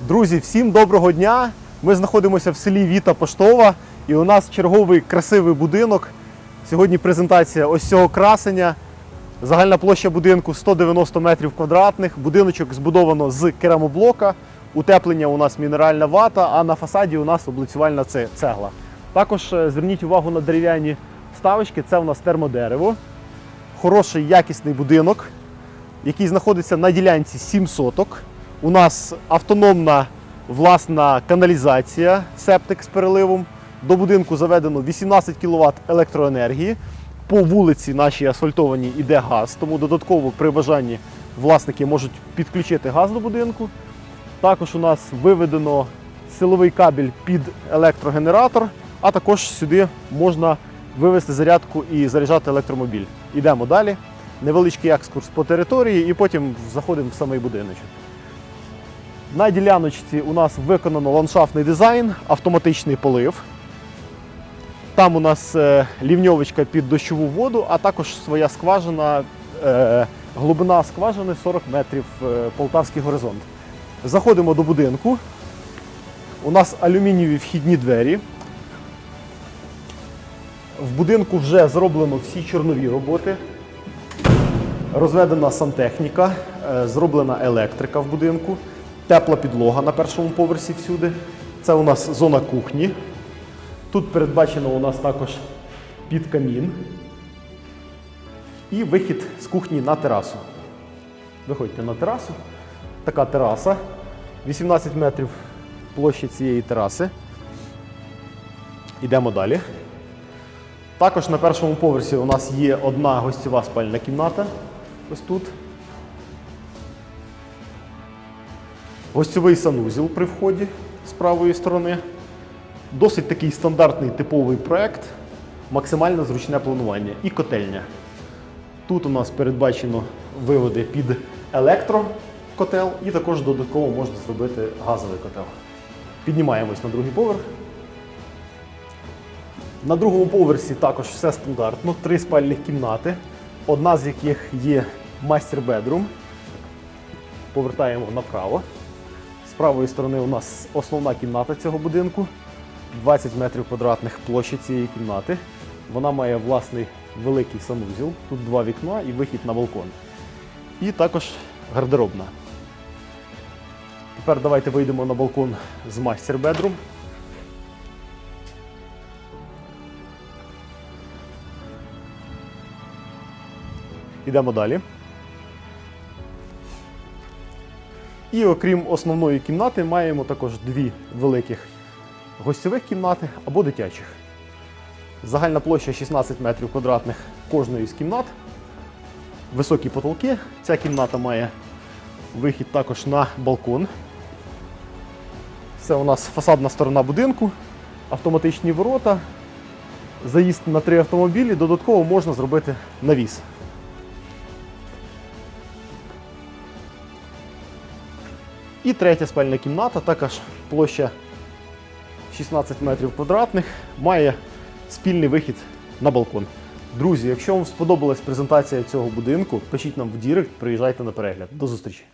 Друзі, всім доброго дня! Ми знаходимося в селі Віта Поштова і у нас черговий красивий будинок. Сьогодні презентація ось цього красення. Загальна площа будинку 190 метрів квадратних. Будиночок збудовано з керамоблока. Утеплення у нас мінеральна вата, а на фасаді у нас облицювальна цегла. Також е, зверніть увагу на дерев'яні вставочки. Це у нас термодерево. Хороший якісний будинок, який знаходиться на ділянці 7 соток. У нас автономна власна каналізація, септик з переливом. До будинку заведено 18 кВт електроенергії. По вулиці нашій асфальтованій іде газ, тому додатково при бажанні власники можуть підключити газ до будинку. Також у нас виведено силовий кабель під електрогенератор, а також сюди можна вивести зарядку і заряджати електромобіль. Йдемо далі. Невеличкий екскурс по території і потім заходимо в самий будиночок. На діляночці у нас виконано ландшафтний дизайн, автоматичний полив. Там у нас е, лівньовочка під дощову воду, а також своя скважина, е, глибина скважини 40 метрів е, полтавський горизонт. Заходимо до будинку. У нас алюмінієві вхідні двері. В будинку вже зроблено всі чорнові роботи. Розведена сантехніка, зроблена електрика в будинку, тепла підлога на першому поверсі всюди. Це у нас зона кухні. Тут передбачено у нас також під камін і вихід з кухні на терасу. Виходьте на терасу. Така тераса. 18 метрів площі цієї тераси. Йдемо далі. Також на першому поверсі у нас є одна гостьова спальна кімната. Ось тут. Гостьовий санузел при вході з правої сторони. Досить такий стандартний типовий проект, максимально зручне планування і котельня. Тут у нас передбачено виводи під електрокотел і також додатково можна зробити газовий котел. Піднімаємось на другий поверх. На другому поверсі також все стандартно. Три спальних кімнати, одна з яких є мастер-бедрум. Повертаємо направо. З правої сторони у нас основна кімната цього будинку. 20 метрів квадратних площі цієї кімнати. Вона має власний великий санузел. Тут два вікна і вихід на балкон. І також гардеробна. Тепер давайте вийдемо на балкон з мастер-бедрум. Йдемо далі. І окрім основної кімнати, маємо також дві великих гостьових кімнати або дитячих. Загальна площа 16 метрів квадратних кожної з кімнат. Високі потолки. Ця кімната має вихід також на балкон. Це у нас фасадна сторона будинку, автоматичні ворота, заїзд на три автомобілі. Додатково можна зробити навіс. І третя спальна кімната, також площа 16 метрів квадратних, має спільний вихід на балкон. Друзі, якщо вам сподобалась презентація цього будинку, пишіть нам в Дірект, приїжджайте на перегляд. До зустрічі!